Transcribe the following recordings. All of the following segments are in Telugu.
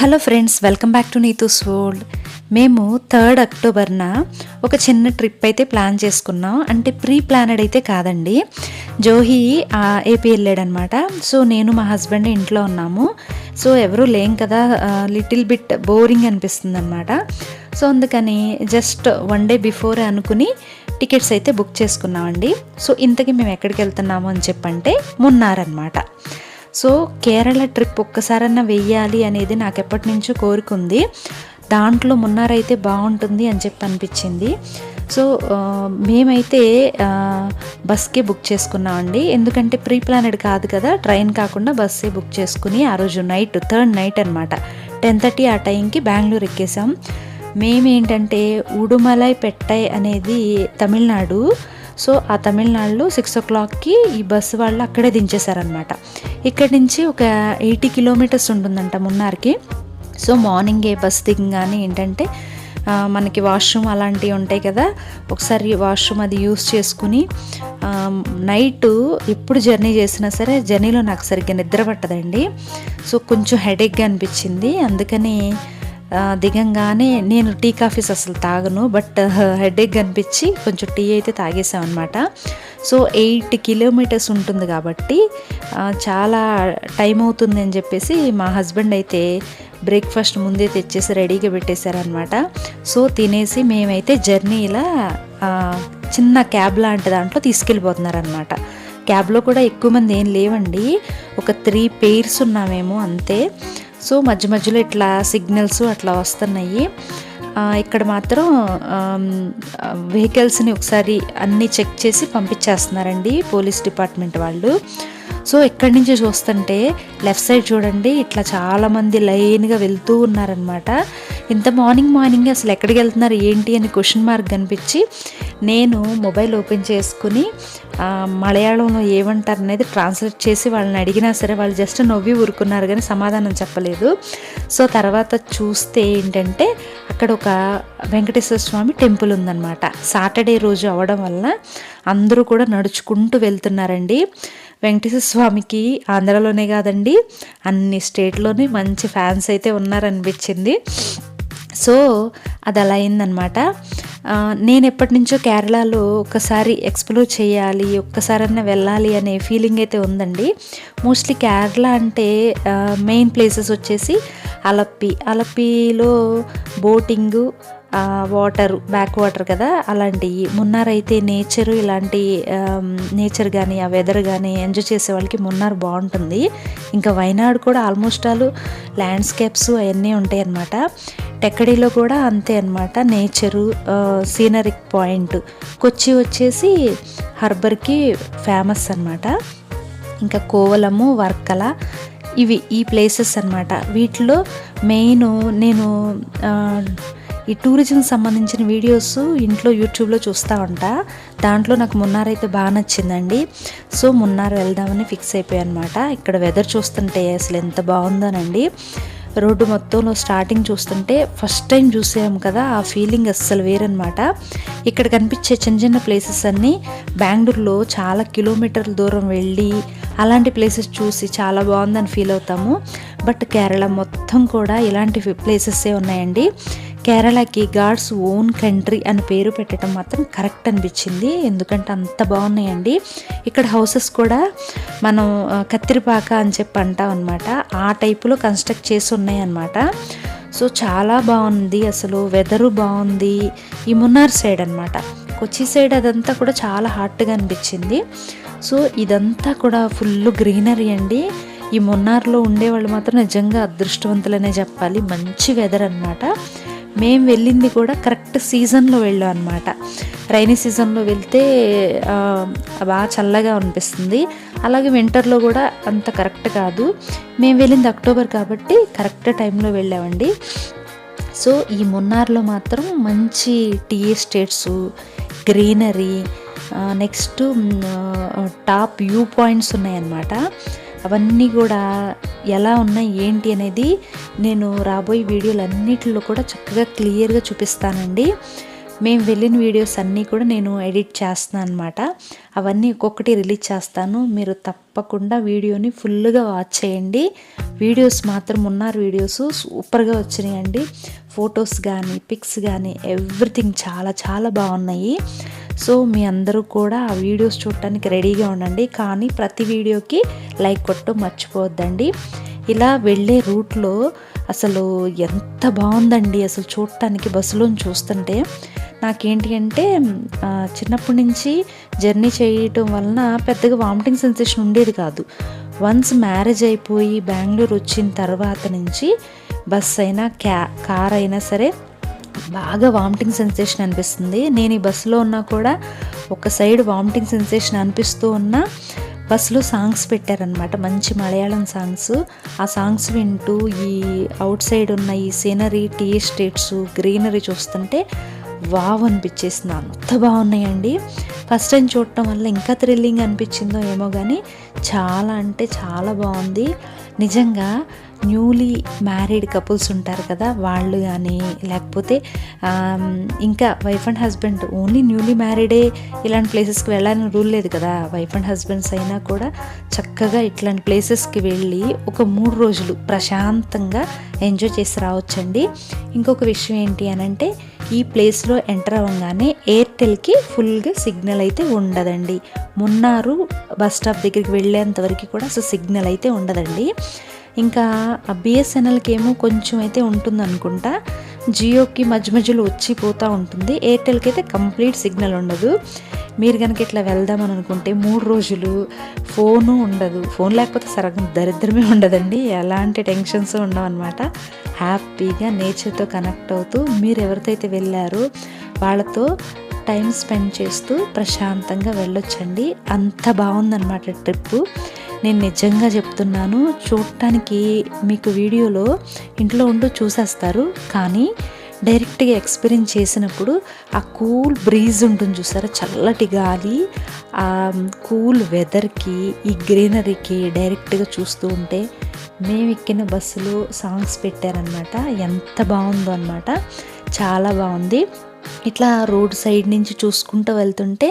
Hello friends welcome back to Neetu's world. మేము థర్డ్ అక్టోబర్న ఒక చిన్న ట్రిప్ అయితే ప్లాన్ చేసుకున్నాం. అంటే ప్రీ ప్లానెడ్ అయితే కాదండి. జోహి ఏపీ వెళ్ళాడనమాట. సో నేను మా హస్బెండ్ ఇంట్లో ఉన్నాము. సో ఎవరూ లేం కదా. లిటిల్ బిట్ బోరింగ్ అనిపిస్తుంది అనమాట సో అందుకని జస్ట్ వన్ డే బిఫోర్ అనుకుని టికెట్స్ అయితే బుక్ చేసుకున్నామండి. సో ఇంతకీ మేము ఎక్కడికి వెళ్తున్నాము అని చెప్పంటే మున్నారనమాట. సో కేరళ ట్రిప్ ఒక్కసారన్నా వెయ్యాలి అనేది నాకు ఎప్పటి నుంచో కోరుకుంది. దాంట్లో మున్నారైతే బాగుంటుంది అని చెప్పి అనిపించింది. సో మేమైతే బస్కే బుక్ చేసుకున్నామండి ఎందుకంటే ప్రీ ప్లానెడ్ కాదు కదా ట్రైన్ కాకుండా బస్సే బుక్ చేసుకుని ఆ రోజు నైట్ థర్డ్ నైట్ అనమాట టెన్ థర్టీ ఆ టైంకి బెంగళూరు ఎక్కేసాం. మేమేంటంటే ఉడుమలై పెట్టై అనేది తమిళనాడు సో ఆ తమిళనాడులో సిక్స్ ఓ క్లాక్కి ఈ బస్సు వాళ్ళు అక్కడే దించేశారనమాట ఇక్కడి నుంచి ఒక ఎయిటీ కిలోమీటర్స్ ఉంటుందంట మున్నార్కి. సో మార్నింగే బస్ దిగంగానే ఏంటంటే మనకి వాష్రూమ్ అలాంటివి ఉంటాయి కదా ఒకసారి వాష్రూమ్ అది యూస్ చేసుకుని నైట్ ఎప్పుడు జర్నీ చేసినా సరే జర్నీలో నాకు సరిగ్గా నిద్ర పట్టదండి. సో కొంచెం హెడేక్గా అనిపించింది. అందుకని దిగంగానే నేను టీ కాఫీస్ అసలు తాగను బట్ హెడేక్ అనిపించి కొంచెం టీ అయితే తాగేసాం అనమాట సో ఎయిట్ కిలోమీటర్స్ ఉంటుంది కాబట్టి చాలా టైం అవుతుంది అని చెప్పేసి మా హస్బెండ్ అయితే బ్రేక్ఫాస్ట్ ముందే తెచ్చేసి రెడీగా పెట్టేశారనమాట సో తినేసి మేమైతే జర్నీ ఇలా చిన్న క్యాబ్ లాంటి దాంట్లో తీసుకెళ్ళిపోతున్నారనమాట క్యాబ్లో కూడా ఎక్కువ మంది ఏం లేవండి. ఒక త్రీ పెయిర్స్ ఉన్నామేమో అంతే. సో మధ్య మధ్యలో ఇట్లా సిగ్నల్స్ అట్లా వస్తున్నాయి. ఇక్కడ మాత్రం వెహికల్స్ని ఒకసారి అన్నీ చెక్ చేసి పంపించేస్తున్నారండి పోలీస్ డిపార్ట్మెంట్ వాళ్ళు. సో ఎక్కడి నుంచి చూస్తుంటే లెఫ్ట్ సైడ్ చూడండి ఇట్లా చాలామంది లైన్గా వెళ్తూ ఉన్నారనమాట ఇంత మార్నింగ్ మార్నింగ్ అసలు ఎక్కడికి వెళ్తున్నారు ఏంటి అని క్వశ్చన్ మార్క్ కనిపించి నేను మొబైల్ ఓపెన్ చేసుకుని మలయాళంలో ఏమంటారు అనేది ట్రాన్స్లేట్ చేసి వాళ్ళని అడిగినా సరే వాళ్ళు జస్ట్ నవ్వి ఊరుకున్నారు కానీ సమాధానం చెప్పలేదు. సో తర్వాత చూస్తే ఏంటంటే అక్కడ ఒక వెంకటేశ్వర స్వామి టెంపుల్ ఉందన్నమాట. సాటర్డే రోజు అవడం వల్ల అందరూ కూడా నడుచుకుంటూ వెళ్తున్నారండి. వెంకటేశ్వర స్వామికి ఆంధ్రాలోనే కాదండి అన్ని స్టేట్లోనే మంచి ఫ్యాన్స్ అయితే ఉన్నారనిపించింది. సో అది అలా అయిందనమాట నేను ఎప్పటి నుంచో కేరళలో ఒకసారి ఎక్స్ప్లోర్ చేయాలి ఒక్కసారన్నా వెళ్ళాలి అనే ఫీలింగ్ అయితే ఉందండి. మోస్ట్లీ కేరళ అంటే మెయిన్ ప్లేసెస్ వచ్చేసి అలప్పి. అలప్పిలో బోటింగు వాటర్ బ్యాక్ వాటర్ కదా అలాంటివి మున్నార్ అయితే నేచరు ఇలాంటి నేచర్ కానీ ఆ వెదర్ కానీ ఎంజాయ్ చేసే వాళ్ళకి మున్నార్ బాగుంటుంది. ఇంకా వైనాడు కూడా ఆల్మోస్ట్ ఆల్ ల్యాండ్స్కేప్స్ అవన్నీ ఉంటాయి అన్నమాట. టెక్కడిలో కూడా అంతే అనమాట నేచరు సీనరిక్ పాయింట్ కొచ్చి వచ్చేసి హర్బర్కి ఫేమస్ అన్నమాట. ఇంకా కోవలము వర్కల ఇవి ఈ ప్లేసెస్ అన్నమాట. వీటిలో మెయిన్ నేను ఈ టూరిజం సంబంధించిన వీడియోస్ ఇంట్లో యూట్యూబ్లో చూస్తూ ఉంటా. దాంట్లో నాకు మున్నార్ అయితే బాగా నచ్చిందండి. సో మున్నార్ వెళ్దామని ఫిక్స్ అయిపోయాయి అనమాట ఇక్కడ వెదర్ చూస్తుంటే అసలు ఎంత బాగుందోనండి. రోడ్డు మొత్తంలో స్టార్టింగ్ చూస్తుంటే ఫస్ట్ టైం చూసాము కదా ఆ ఫీలింగ్ అస్సలు వేరనమాట ఇక్కడ కనిపించే చిన్న చిన్న ప్లేసెస్ అన్నీ బెంగళూరులో చాలా కిలోమీటర్ల దూరం వెళ్ళి అలాంటి ప్లేసెస్ చూసి చాలా బాగుందని ఫీల్ అవుతాము. బట్ కేరళ మొత్తం కూడా ఇలాంటి ప్లేసెస్సే ఉన్నాయండి. కేరళకి గాడ్స్ ఓన్ కంట్రీ అని పేరు పెట్టడం మాత్రం కరెక్ట్ అనిపించింది. ఎందుకంటే అంత బాగున్నాయండి. ఇక్కడ హౌసెస్ కూడా మనం కత్తిరిపాక అని చెప్పి అంటాం అనమాట ఆ టైపులో కన్స్ట్రక్ట్ చేసి ఉన్నాయి అనమాట సో చాలా బాగుంది అసలు. వెదరు బాగుంది. ఈ మున్నార్ సైడ్ అనమాట కొచ్చి సైడ్ అదంతా కూడా చాలా హాట్గా అనిపించింది. సో ఇదంతా కూడా ఫుల్ గ్రీనరీ అండి. ఈ మున్నార్లో ఉండేవాళ్ళు మాత్రం నిజంగా అదృష్టవంతులనే చెప్పాలి. మంచి వెదర్ అనమాట మేము వెళ్ళింది కూడా కరెక్ట్ సీజన్లో వెళ్ళాం అనమాట రైనీ సీజన్లో వెళ్తే బాగా చల్లగా అనిపిస్తుంది. అలాగే వింటర్లో కూడా అంత కరెక్ట్ కాదు. మేము వెళ్ళింది అక్టోబర్ కాబట్టి కరెక్ట్ టైంలో వెళ్ళామండి. సో ఈ మున్నార్లో మాత్రం మంచి tea estates greenery next top view points ఉన్నాయన్నమాట. అవన్నీ కూడా ఎలా ఉన్నాయి ఏంటి అనేది నేను రాబోయే వీడియోలు అన్నిటిలో కూడా చక్కగా క్లియర్గా చూపిస్తానండి. మేము వెళ్ళిన వీడియోస్ అన్నీ కూడా నేను ఎడిట్ చేస్తున్నాను అనమాట అవన్నీ ఒక్కొక్కటి రిలీజ్ చేస్తాను. మీరు తప్పకుండా వీడియోని ఫుల్గా వాచ్ చేయండి. వీడియోస్ మాత్రం ఉన్నారు వీడియోస్ సూపర్గా వచ్చినాయండి. ఫొటోస్ కానీ పిక్స్ కానీ ఎవ్రీథింగ్ చాలా చాలా బాగున్నాయి. సో మీ అందరూ కూడా ఆ వీడియోస్ చూడటానికి రెడీగా ఉండండి. కానీ ప్రతి వీడియోకి లైక్ కొట్టడం మర్చిపోవద్దండి. ఇలా వెళ్ళే రూట్లో అసలు ఎంత బాగుందండి అసలు చూడటానికి బస్సులోని చూస్తుంటే. నాకేంటి అంటే చిన్నప్పటి నుంచి జర్నీ చేయటం వలన పెద్దగా వామిటింగ్ సెన్సేషన్ ఉండేది కాదు. వన్స్ మ్యారేజ్ అయిపోయి బెంగళూరు వచ్చిన తర్వాత నుంచి బస్ అయినా క్యా కార్ అయినా సరే బాగా వామిటింగ్ సెన్సేషన్ అనిపిస్తుంది. నేను ఈ బస్సులో ఉన్నా కూడా ఒక సైడ్ వామిటింగ్ సెన్సేషన్ అనిపిస్తూ ఉన్నా బస్సులో సాంగ్స్ పెట్టారనమాట మంచి మలయాళం సాంగ్స్. ఆ సాంగ్స్ వింటూ ఈ అవుట్ సైడ్ ఉన్న ఈ సీనరీ టీ ఎస్టేట్స్ గ్రీనరీ చూస్తుంటే వావ్ అనిపించేసింది అంత బాగున్నాయండి. ఫస్ట్ టైం చూడటం వల్ల ఇంకా థ్రిల్లింగ్ అనిపించిందో ఏమో కానీ చాలా అంటే చాలా బాగుంది. నిజంగా న్యూలీ మ్యారీడ్ కపుల్స్ ఉంటారు కదా వాళ్ళు కానీ లేకపోతే ఇంకా wife and husband only newly మ్యారీడే ఇలాంటి ప్లేసెస్కి వెళ్ళాలని రూల్ లేదు కదా. వైఫ్ అండ్ హస్బెండ్స్ అయినా కూడా చక్కగా ఇట్లాంటి ప్లేసెస్కి వెళ్ళి ఒక మూడు రోజులు ప్రశాంతంగా ఎంజాయ్ చేసి రావచ్చండి. ఇంకొక విషయం ఏంటి అని అంటే ఈ ప్లేస్లో ఎంటర్ అవ్వగానే ఎయిర్టెల్కి ఫుల్గా సిగ్నల్ అయితే ఉండదండి. మున్నారు బస్ స్టాప్ దగ్గరికి వెళ్ళేంత వరకు కూడా అసలు సిగ్నల్ అయితే ఉండదండి. ఇంకా బిఎస్ఎన్ఎల్కి ఏమో కొంచెం అయితే ఉంటుంది అనుకుంటా జియోకి మధ్య మధ్యలో వచ్చి పోతూ ఉంటుంది. ఎయిర్టెల్కి అయితే కంప్లీట్ సిగ్నల్ ఉండదు. మీరు కనుక ఇట్లా వెళ్దామని అనుకుంటే మూడు రోజులు ఫోను ఉండదు. ఫోన్ లేకపోతే సరగం దరిద్రమే ఉండదండి. ఎలాంటి టెన్షన్స్ ఉండవు అనమాట హ్యాపీగా నేచర్తో కనెక్ట్ అవుతూ మీరు ఎవరితో అయితే వెళ్ళారో వాళ్ళతో టైం స్పెండ్ చేస్తూ ప్రశాంతంగా వెళ్ళొచ్చండి. అంత బాగుందన్నమాట ట్రిప్పు. నేను నిజంగా చెప్తున్నాను చూడటానికి మీకు వీడియోలో ఇంట్లో ఉంటూ చూసేస్తారు. కానీ డైరెక్ట్గా ఎక్స్పీరియన్స్ చేసినప్పుడు ఆ కూల్ బ్రీజ్ ఉంటుంది చూసారా? చల్లటి గాలి ఆ కూల్ వెదర్కి ఈ గ్రీనరీకి డైరెక్ట్గా చూస్తూ ఉంటే మేము ఎక్కిన బస్సులో సాంగ్స్ పెట్టారనమాట ఎంత బాగుందో అనమాట చాలా బాగుంది. ఇట్లా రోడ్ సైడ్ నుంచి చూసుకుంటూ వెళ్తుంటే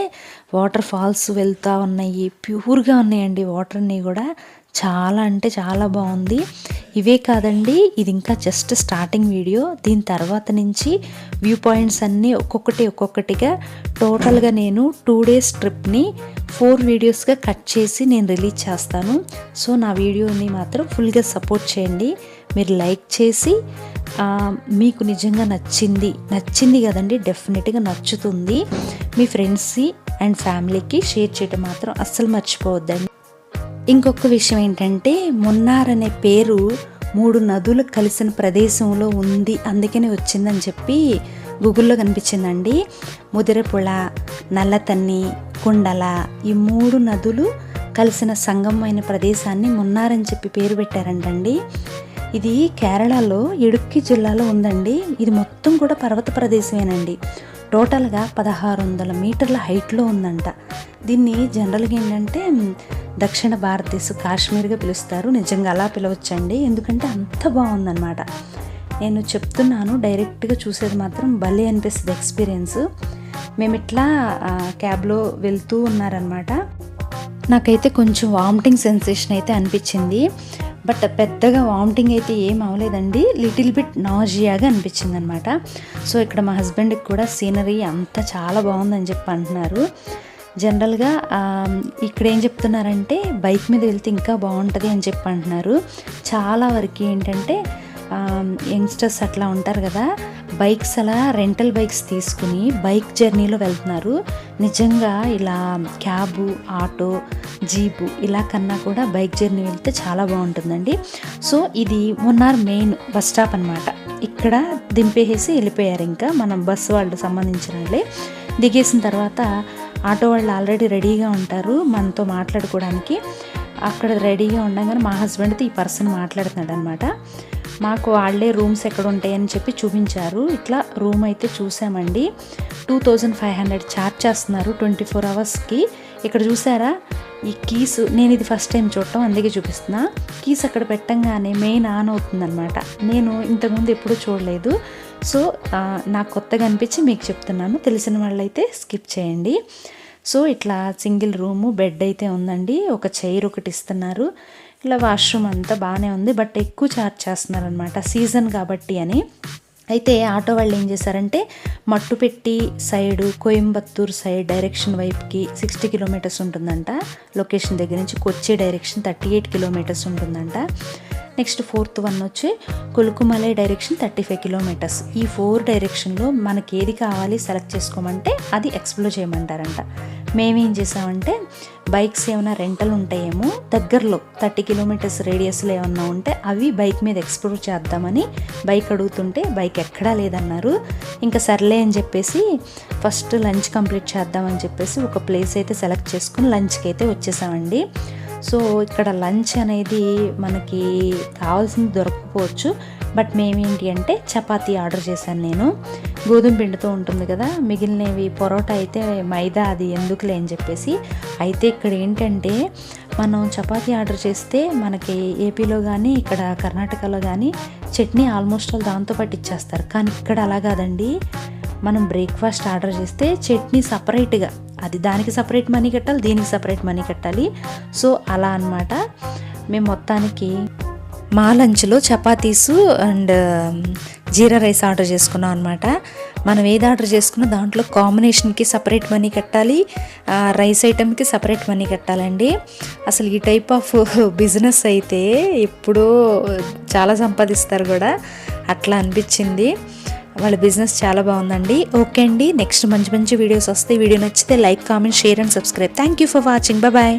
వాటర్ ఫాల్స్ వెళ్తూ ఉన్నాయి. ప్యూర్గా ఉన్నాయండి వాటర్ అన్నీ కూడా. చాలా అంటే చాలా బాగుంది. ఇవే కాదండి ఇది ఇంకా జస్ట్ స్టార్టింగ్ వీడియో. దీని తర్వాత నుంచి వ్యూ పాయింట్స్ అన్నీ ఒక్కొక్కటి ఒక్కొక్కటిగా. టోటల్గా నేను టూ డేస్ ట్రిప్ని ఫోర్ వీడియోస్గా కట్ చేసి నేను రిలీజ్ చేస్తాను. సో నా వీడియోని మాత్రం ఫుల్గా సపోర్ట్ చేయండి. మీరు లైక్ చేసి మీకు నిజంగా నచ్చింది నచ్చింది కదండి డెఫినెట్గా నచ్చుతుంది. మీ ఫ్రెండ్స్కి అండ్ ఫ్యామిలీకి షేర్ చేయడం మాత్రం అస్సలు మర్చిపోవద్దండి. ఇంకొక విషయం ఏంటంటే మున్నార్ అనే పేరు మూడు నదులు కలిసిన ప్రదేశంలో ఉంది అందుకనే వచ్చిందని చెప్పి గూగుల్లో కనిపించిందండి. ముదిరపుళ నల్లతన్ని కుండల ఈ మూడు నదులు కలిసిన సంగమైన ప్రదేశాన్ని మున్నారని చెప్పి పేరు పెట్టారంటండి. ఇది కేరళలో ఇడుక్కి జిల్లాలో ఉందండి. ఇది మొత్తం కూడా పర్వత ప్రదేశమేనండి. టోటల్గా పదహారు వందల మీటర్ల హైట్లో ఉందంట. దీన్ని జనరల్గా ఏంటంటే దక్షిణ భారతదేశ కాశ్మీర్గా పిలుస్తారు. నిజంగా అలా పిలవచ్చండి. ఎందుకంటే అంత బాగుందన్నమాట. నేను చెప్తున్నాను డైరెక్ట్గా చూసేది మాత్రం భలే అనిపిస్తుంది ఎక్స్పీరియన్స్. మేము ఇట్లా క్యాబ్లో వెళ్తూ ఉన్నారనమాట నాకైతే కొంచెం వామిటింగ్ సెన్సేషన్ అయితే అనిపించింది. బట్ పెద్దగా వామిటింగ్ అయితే ఏం అవ్వలేదండి. లిటిల్ బిట్ నాజియాగా అనిపించింది అనమాట సో ఇక్కడ మా హస్బెండ్కి కూడా సీనరీ అంతా చాలా బాగుందని చెప్పి అంటున్నారు. జనరల్గా ఇక్కడ ఏం చెప్తున్నారంటే బైక్ మీద వెళ్తే ఇంకా బాగుంటుంది అని చెప్పి అంటున్నారు. చాలా వరకు ఏంటంటే యంగ్స్టర్స్ అట్లా ఉంటారు కదా బైక్స్ అలా రెంటల్ బైక్స్ తీసుకుని బైక్ జర్నీలో వెళ్తున్నారు. నిజంగా ఇలా క్యాబు ఆటో జీపు ఇలా కన్నా కూడా బైక్ జర్నీ వెళ్తే చాలా బాగుంటుందండి. సో ఇది మున్నార్ మెయిన్ బస్ స్టాప్ అనమాట ఇక్కడ దింపేసి వెళ్ళిపోయారు ఇంకా మనం బస్సు వాళ్ళు సంబంధించిన వాళ్ళే. దిగేసిన తర్వాత ఆటో వాళ్ళు ఆల్రెడీ రెడీగా ఉంటారు మనతో మాట్లాడుకోవడానికి. అక్కడ రెడీగా ఉండగానే మా హస్బెండ్తో ఈ పర్సన్ మాట్లాడుతున్నాడు అనమాట మాకు వాళ్ళే రూమ్స్ ఎక్కడ ఉంటాయని చెప్పి చూపించారు. ఇట్లా రూమ్ అయితే చూసామండి. Two thousand five hundred charge చేస్తున్నారు ట్వంటీ ఫోర్ అవర్స్కి. ఇక్కడ చూసారా? ఈ కీస్ నేను ఇది ఫస్ట్ టైం చూడటం అందుకే చూపిస్తున్నా. కీస్ అక్కడ పెట్టంగానే మెయిన్ ఆన్ అవుతుందన్నమాట. నేను ఇంతకుముందు ఎప్పుడూ చూడలేదు. సో నాకు కొత్తగా అనిపించి మీకు చెప్తున్నాను. తెలిసిన వాళ్ళైతే స్కిప్ చేయండి. సో ఇట్లా సింగిల్ రూము బెడ్ అయితే ఉందండి. ఒక చైర్ ఒకటి ఇస్తున్నారు. ఇలా వాష్రూమ్ అంతా బాగానే ఉంది బట్ ఎక్కువ ఛార్జ్ చేస్తున్నారు అనమాట సీజన్ కాబట్టి అని. అయితే ఆటో వాళ్ళు ఏం చేశారంటే మట్టు పెట్టి సైడు కోయంబత్తూర్ సైడ్ డైరెక్షన్ వైపుకి సిక్స్టీ కిలోమీటర్స్ ఉంటుందంట. లొకేషన్ దగ్గర నుంచి Kochi direction thirty eight kilometres ఉంటుందంట. నెక్స్ట్ ఫోర్త్ వన్ వచ్చి Kolukkumalai direction thirty five kilometres. ఈ ఫోర్ డైరెక్షన్లో మనకి ఏది కావాలి సెలెక్ట్ చేసుకోమంటే అది ఎక్స్ప్లోర్ చేయమంటారంట. మేమేం చేసామంటే బైక్స్ ఏమైనా రెంటల్ ఉంటాయేమో దగ్గరలో థర్టీ కిలోమీటర్స్ రేడియస్లో ఏమన్నా ఉంటే అవి బైక్ మీద ఎక్స్ప్లోర్ చేద్దామని బైక్ అడుగుతుంటే బైక్ ఎక్కడా లేదన్నారు. ఇంకా సర్లే అని చెప్పేసి ఫస్ట్ లంచ్ కంప్లీట్ చేద్దామని చెప్పేసి ఒక ప్లేస్ అయితే సెలెక్ట్ చేసుకుని లంచ్కి అయితే వచ్చేసామండి. సో ఇక్కడ లంచ్ అనేది మనకి కావాల్సింది దొరకకపోవచ్చు బట్ మేమేంటి అంటే చపాతీ ఆర్డర్ చేశాను నేను. గోధుమ పిండితో ఉంటుంది కదా మిగిలినవి పొరోటా అయితే మైదా అది ఎందుకులే అని చెప్పేసి. అయితే ఇక్కడ ఏంటంటే మనం చపాతీ ఆర్డర్ చేస్తే మనకి ఏపీలో కానీ ఇక్కడ కర్ణాటకలో కానీ చట్నీ ఆల్మోస్ట్ ఆల్ దాంతో పాటు ఇచ్చేస్తారు. కానీ ఇక్కడ అలా కాదండి. మనం బ్రేక్ఫాస్ట్ ఆర్డర్ చేస్తే చట్నీ సపరేట్గా అది దానికి సపరేట్ మనీ కట్టాలి దీనికి సపరేట్ మనీ కట్టాలి. సో అలా అన్నమాట. మేము మొత్తానికి మా లంచ్లో chapatis and jeera rice order చేసుకున్నాం అనమాట మనం ఏది ఆర్డర్ చేసుకున్నా దాంట్లో కాంబినేషన్కి సపరేట్ మనీ కట్టాలి రైస్ ఐటెంకి సపరేట్ మనీ కట్టాలండి. అసలు ఈ టైప్ ఆఫ్ బిజినెస్ అయితే ఎప్పుడూ చాలా సంపాదిస్తారు కూడా. అట్లా అనిపించింది. వాళ్ళ బిజినెస్ చాలా బాగుందండి. ఓకే అండి. నెక్స్ట్ మంచి మంచి వీడియోస్ వస్తే వీడియో నచ్చితే like comment share and subscribe. Thank you for watching. Bye.